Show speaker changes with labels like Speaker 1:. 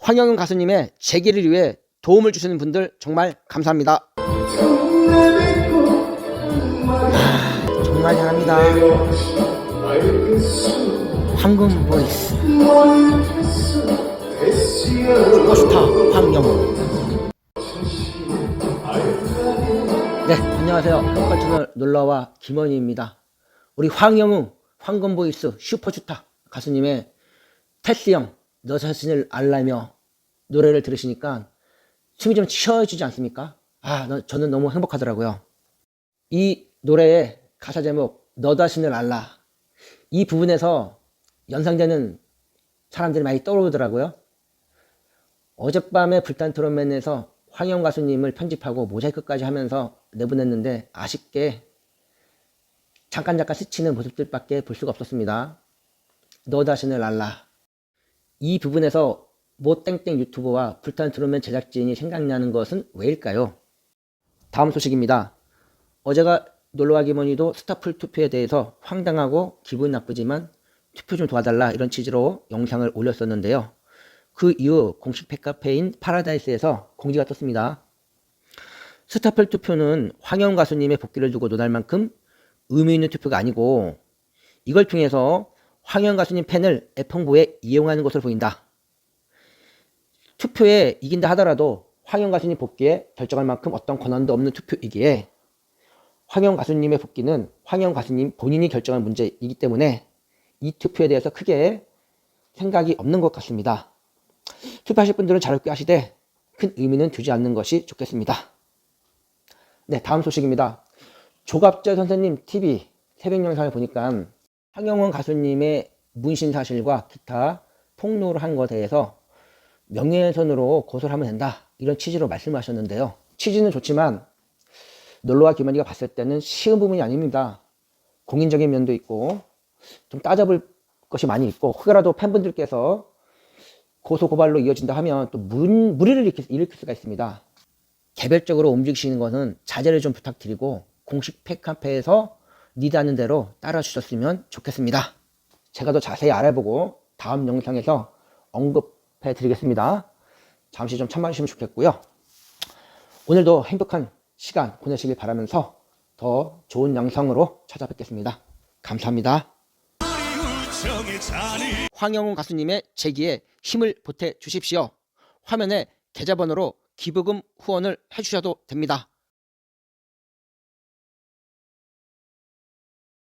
Speaker 1: 황영은 가수님의 재기를 위해 도움을 주시는 분들 정말 감사합니다. 아, 정말 잘합니다. 황금 보이스. 슈퍼스타 황영은 네 안녕하세요. 한국관 채널 놀러와 김원희입니다. 우리 황영웅 황금보이스 슈퍼주타 가수님의 테스형 너 자신을 알라며 노래를 들으시니까 숨이 좀 쉬어지지 않습니까? 아 너- 저는 너무 행복하더라고요. 이 노래의 가사 제목 너 자신을 알라. 이 부분에서 연상되는 사람들이 많이 떠오르더라고요. 어젯밤에 불탄 트롯맨에서 황영 가수님을 편집하고 모자이크까지 하면서 내보냈는데 아쉽게 잠깐 잠깐 스치는 모습들밖에 볼 수가 없었습니다. 너 자신을 알라. 이 부분에서 모 땡땡 유튜버와 불탄 트롯맨 제작진이 생각나는 것은 왜일까요? 다음 소식입니다. 어제가 놀러가기 머니도 스타풀 투표에 대해서 황당하고 기분 나쁘지만 투표 좀 도와달라 이런 취지로 영상을 올렸었는데요. 그 이후 공식 팬카페인 파라다이스에서 공지가 떴습니다. 스타펠 투표는 황영 가수님의 복귀를 두고 논할 만큼 의미 있는 투표가 아니고 이걸 통해서 황영 가수님 팬을 애풍부에 이용하는 것으로 보인다. 투표에 이긴다 하더라도 황영 가수님 복귀에 결정할 만큼 어떤 권한도 없는 투표이기에 황영 가수님의 복귀는 황영 가수님 본인이 결정할 문제이기 때문에 이 투표에 대해서 크게 생각이 없는 것 같습니다. 투표하실 분들은 자유롭게 하시되 큰 의미는 두지 않는 것이 좋겠습니다. 네, 다음 소식입니다. 조갑재 선생님 TV 새벽 영상을 보니까 황영원 가수님의 문신 사실과 기타 폭로를 한 것에 대해서 명예훼손으로 고소를 하면 된다. 이런 취지로 말씀하셨는데요. 취지는 좋지만 놀러와 김한이가 봤을 때는 쉬운 부분이 아닙니다. 공인적인 면도 있고 좀 따져볼 것이 많이 있고 혹여라도 팬분들께서 고소 고발로 이어진다 하면 또 문, 무리를 일으킬, 일으킬 수가 있습니다. 개별적으로 움직이시는 것은 자제를 좀 부탁드리고 공식 팬카페에서 니다는 대로 따라 주셨으면 좋겠습니다. 제가 더 자세히 알아보고 다음 영상에서 언급해 드리겠습니다. 잠시 좀 참아주시면 좋겠고요. 오늘도 행복한 시간 보내시길 바라면서 더 좋은 영상으로 찾아뵙겠습니다. 감사합니다. 황영훈 가수님의 재기에 힘을 보태 주십시오. 화면에 계좌번호로 기부금 후원을 해주셔도 됩니다.